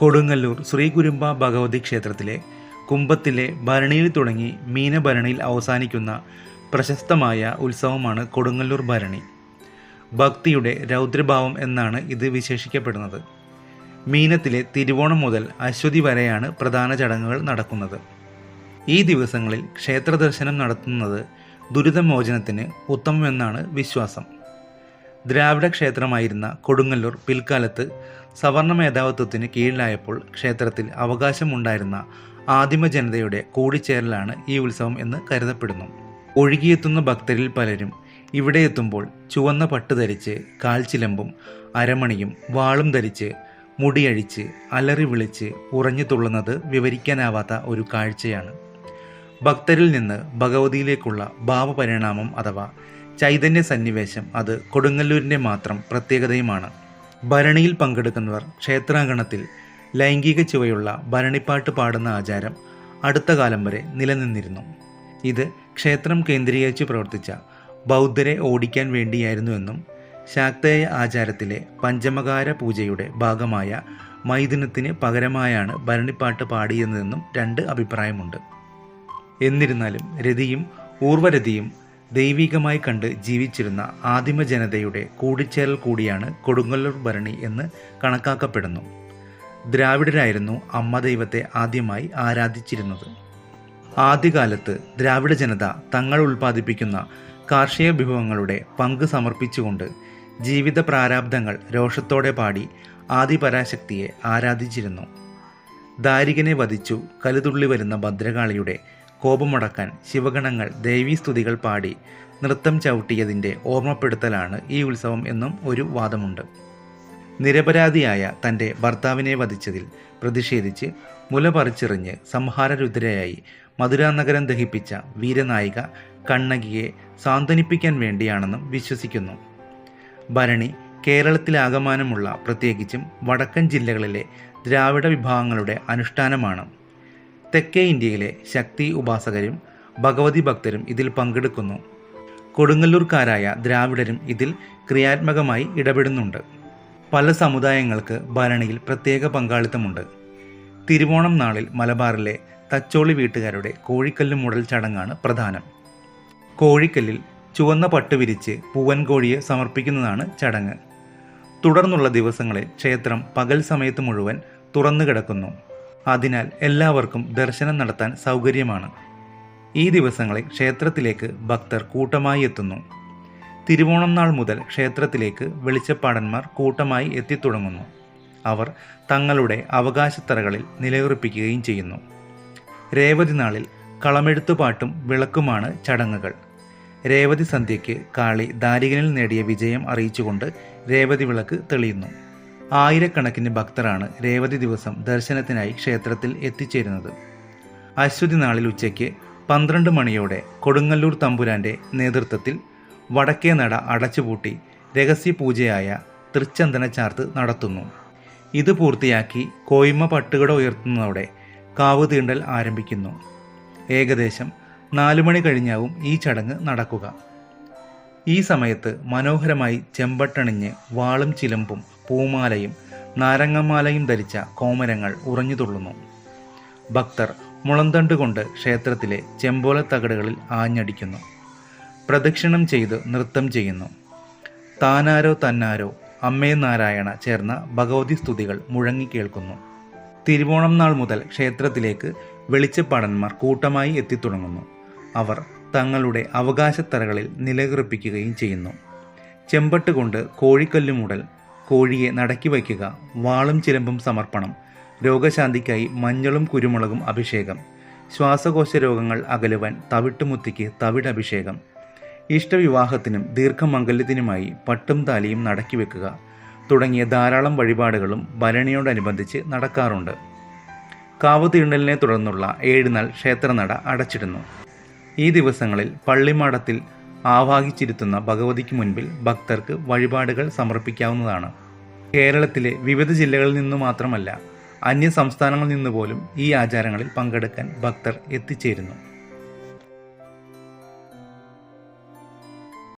കൊടുങ്ങല്ലൂർ ശ്രീകുരുമ്പ ഭഗവതി ക്ഷേത്രത്തിലെ കുംഭത്തിലെ ഭരണിയിൽ തുടങ്ങി മീനഭരണിയിൽ അവസാനിക്കുന്ന പ്രശസ്തമായ ഉത്സവമാണ് കൊടുങ്ങല്ലൂർ ഭരണി. ഭക്തിയുടെ രൗദ്രഭാവം എന്നാണ് ഇത് വിശേഷിക്കപ്പെടുന്നത്. മീനത്തിലെ തിരുവോണം മുതൽ അശ്വതി വരെയാണ് പ്രധാന ചടങ്ങുകൾ നടക്കുന്നത്. ഈ ദിവസങ്ങളിൽ ക്ഷേത്ര ദർശനം നടത്തുന്നത് ദുരിതമോചനത്തിന് ഉത്തമമെന്നാണ് വിശ്വാസം. ദ്രാവിഡ ക്ഷേത്രമായിരുന്ന കൊടുങ്ങല്ലൂർ പിൽക്കാലത്ത് സവർണ മേധാവിത്വത്തിന് കീഴിലായപ്പോൾ ക്ഷേത്രത്തിൽ അവകാശമുണ്ടായിരുന്ന ആദിമ ജനതയുടെ കൂടിച്ചേരലാണ് ഈ ഉത്സവം എന്ന് കരുതപ്പെടുന്നു. ഒഴുകിയെത്തുന്ന ഭക്തരിൽ പലരും ഇവിടെ എത്തുമ്പോൾ ചുവന്ന പട്ട് ധരിച്ച് കാൽച്ചിലമ്പും അരമണിയും വാളും ധരിച്ച് മുടിയഴിച്ച് അലറി വിളിച്ച് ഉറഞ്ഞു തുള്ളുന്നത് വിവരിക്കാനാവാത്ത ഒരു കാഴ്ചയാണ്. ഭക്തരിൽ നിന്ന് ഭഗവതിയിലേക്കുള്ള ഭാവപരിണാമം അഥവാ ചൈതന്യ സന്നിവേശം അത് കൊടുങ്ങല്ലൂരിന്റെ മാത്രം പ്രത്യേകതയുമാണ്. ഭരണിയിൽ പങ്കെടുക്കുന്നവർ ക്ഷേത്രാങ്കണത്തിൽ ലൈംഗിക ചുവയുള്ള ഭരണിപ്പാട്ട് പാടുന്ന ആചാരം അടുത്ത കാലം വരെ നിലനിന്നിരുന്നു. ഇത് ക്ഷേത്രം കേന്ദ്രീകരിച്ച് പ്രവർത്തിച്ച ബൗദ്ധരെ ഓടിക്കാൻ വേണ്ടിയായിരുന്നുവെന്നും ശാക്തേയ ആചാരത്തിലെ പഞ്ചമകാര പൂജയുടെ ഭാഗമായ മൈഥുനത്തിന് പകരമായാണ് ഭരണിപ്പാട്ട് പാടിയതെന്നും രണ്ട് അഭിപ്രായമുണ്ട്. എന്നിരുന്നാലും രതിയും ഊർവരതിയും ദൈവികമായി കണ്ട് ജീവിച്ചിരുന്ന ആദിമ ജനതയുടെ കൂടിച്ചേരൽ കൂടിയാണ് കൊടുങ്ങല്ലൂർ ഭരണി എന്ന് കണക്കാക്കപ്പെടുന്നു. ദ്രാവിഡരായിരുന്നു അമ്മ ദൈവത്തെ ആദ്യമായി ആരാധിച്ചിരുന്നത്. ആദ്യകാലത്ത് ദ്രാവിഡ ജനത തങ്ങൾ ഉൽപ്പാദിപ്പിക്കുന്ന കാർഷിക വിഭവങ്ങളുടെ പങ്ക് സമർപ്പിച്ചുകൊണ്ട് ജീവിത പ്രാരാബ്ദങ്ങൾ രോഷത്തോടെ പാടി ആദിപരാശക്തിയെ ആരാധിച്ചിരുന്നു. ദാരികനെ വധിച്ചു കലുതുള്ളി വരുന്ന ഭദ്രകാളിയുടെ കോപമടക്കാൻ ശിവഗണങ്ങൾ ദേവീസ്തുതികൾ പാടി നൃത്തം ചവിട്ടിയതിന്റെ ഓർമ്മപ്പെടുത്തലാണ് ഈ ഉത്സവം എന്നും ഒരു വാദമുണ്ട്. നിരപരാധിയായ തന്റെ ഭർത്താവിനെ വധിച്ചതിൽ പ്രതിഷേധിച്ച് മുല പറിച്ചെറിഞ്ഞ് സംഹാരരുദ്രയായി മധുരാനഗരം ദഹിപ്പിച്ച വീരനായിക കണ്ണകിയെ സാന്ത്വനിപ്പിക്കാൻ വേണ്ടിയാണെന്നും വിശ്വസിക്കുന്നു. ഭരണി കേരളത്തിലാകമാനമുള്ള പ്രത്യേകിച്ചും വടക്കൻ ജില്ലകളിലെ ദ്രാവിഡ വിഭാഗങ്ങളുടെ അനുഷ്ഠാനമാണ്. തെക്കേ ഇന്ത്യയിലെ ശക്തി ഉപാസകരും ഭഗവതി ഭക്തരും ഇതിൽ പങ്കെടുക്കുന്നു. കൊടുങ്ങല്ലൂർക്കാരായ ദ്രാവിഡരും ഇതിൽ ക്രിയാത്മകമായി ഇടപെടുന്നുണ്ട്. പല സമുദായങ്ങൾക്ക് ഭരണിയിൽ പ്രത്യേക പങ്കാളിത്തമുണ്ട്. തിരുവോണം നാളിൽ മലബാറിലെ തച്ചോളി വീട്ടുകാരുടെ കോഴിക്കല്ല് മുടൽ ചടങ്ങാണ് പ്രധാനം. കോഴിക്കല്ലിൽ ചുവന്ന പട്ട് വിരിച്ച് പൂവൻ കോഴിയെ സമർപ്പിക്കുന്നതാണ് ചടങ്ങ്. തുടർന്നുള്ള ദിവസങ്ങളിൽ ക്ഷേത്രം പകൽ സമയത്ത് മുഴുവൻ തുറന്നു കിടക്കുന്നു അതിനാൽ എല്ലാവർക്കും ദർശനം നടത്താൻ സൗകര്യമാണ്. ഈ ദിവസങ്ങളിൽ ക്ഷേത്രത്തിലേക്ക് ഭക്തർ കൂട്ടമായി എത്തുന്നു. തിരുവോണം നാൾ മുതൽ ക്ഷേത്രത്തിലേക്ക് വെളിച്ചപ്പാടന്മാർ കൂട്ടമായി എത്തിത്തുടങ്ങുന്നു. അവർ തങ്ങളുടെ അവകാശത്തറകളിൽ നിലയുറപ്പിക്കുകയും ചെയ്യുന്നു. രേവതി നാളിൽ കളമെഴുത്തുപാട്ടും വിളക്കുമാണ് ചടങ്ങുകൾ. രേവതി സന്ധ്യയ്ക്ക് കാളി ദാരികനിൽ നേടിയ വിജയം അറിയിച്ചുകൊണ്ട് രേവതി വിളക്ക് തെളിയുന്നു. ആയിരക്കണക്കിന് ഭക്തരാണ് രേവതി ദിവസം ദർശനത്തിനായി ക്ഷേത്രത്തിൽ എത്തിച്ചേരുന്നത്. അശ്വതി നാളിൽ ഉച്ചയ്ക്ക് പന്ത്രണ്ട് മണിയോടെ കൊടുങ്ങല്ലൂർ തമ്പുരാന്റെ നേതൃത്വത്തിൽ വടക്കേ നട അടച്ചുപൂട്ടി രഹസ്യ പൂജയായ തൃച്ചന്ദന ചാർത്ത് നടത്തുന്നു. ഇത് പൂർത്തിയാക്കി കോയ്മ പട്ടുകട ഉയർത്തുന്നതോടെ കാവ് തീണ്ടൽ ആരംഭിക്കുന്നു. ഏകദേശം നാലു മണി കഴിഞ്ഞാവും ഈ ചടങ്ങ് നടക്കുക. ഈ സമയത്ത് മനോഹരമായി ചെമ്പട്ടണിഞ്ഞ് വാളും ചിലമ്പും പൂമാലയും നാരങ്ങമാലയും ധരിച്ച കോമരങ്ങൾ ഉറഞ്ഞുതുള്ളുന്നു. ഭക്തർ മുളന്തണ്ട് കൊണ്ട് ക്ഷേത്രത്തിലെ ചെമ്പോല തകടുകളിൽ ആഞ്ഞടിക്കുന്നു. പ്രദക്ഷിണം ചെയ്ത് നൃത്തം ചെയ്യുന്നു. താനാരോ തന്നാരോ അമ്മേ നാരായണ ചേർന്ന ഭഗവതി സ്തുതികൾ മുഴങ്ങിക്കേൾക്കുന്നു തിരുവോണം നാൾ മുതൽ ക്ഷേത്രത്തിലേക്ക് വെളിച്ചപ്പാടന്മാർ കൂട്ടമായി എത്തിത്തുടങ്ങുന്നു. അവർ തങ്ങളുടെ അവകാശത്തറകളിൽ നിലകുറിപ്പിക്കുകയും ചെയ്യുന്നു. ചെമ്പട്ട് കൊണ്ട് കോഴിക്കല്ല് മുടൽ കോഴിയെ നടക്കി വയ്ക്കുക വാളും ചിലമ്പും സമർപ്പണം രോഗശാന്തിക്കായി മഞ്ഞളും കുരുമുളകും അഭിഷേകം ശ്വാസകോശ രോഗങ്ങൾ അകലുവാൻ തവിട്ടുമുത്തിക്ക് തവിടഭിഷേകം ഇഷ്ടവിവാഹത്തിനും ദീർഘമംഗല്യത്തിനുമായി പട്ടും താലിയും നടക്കി വെക്കുക തുടങ്ങിയ ധാരാളം വഴിപാടുകളും ഭരണിയോടനുബന്ധിച്ച് നടക്കാറുണ്ട്. കാവ് തീണ്ടലിനെ തുടർന്നുള്ള ഏഴുനാൾ ക്ഷേത്രനട അടച്ചിടുന്നു. ഈ ദിവസങ്ങളിൽ പള്ളിമാടത്തിൽ ആവാഹിച്ചിരുത്തുന്ന ഭഗവതിക്ക് മുൻപിൽ ഭക്തർക്ക് വഴിപാടുകൾ സമർപ്പിക്കാവുന്നതാണ്. കേരളത്തിലെ വിവിധ ജില്ലകളിൽ നിന്നു മാത്രമല്ല അന്യ സംസ്ഥാനങ്ങളിൽ നിന്ന് പോലും ഈ ആചാരങ്ങളിൽ പങ്കെടുക്കാൻ ഭക്തർ എത്തിച്ചേരുന്നു.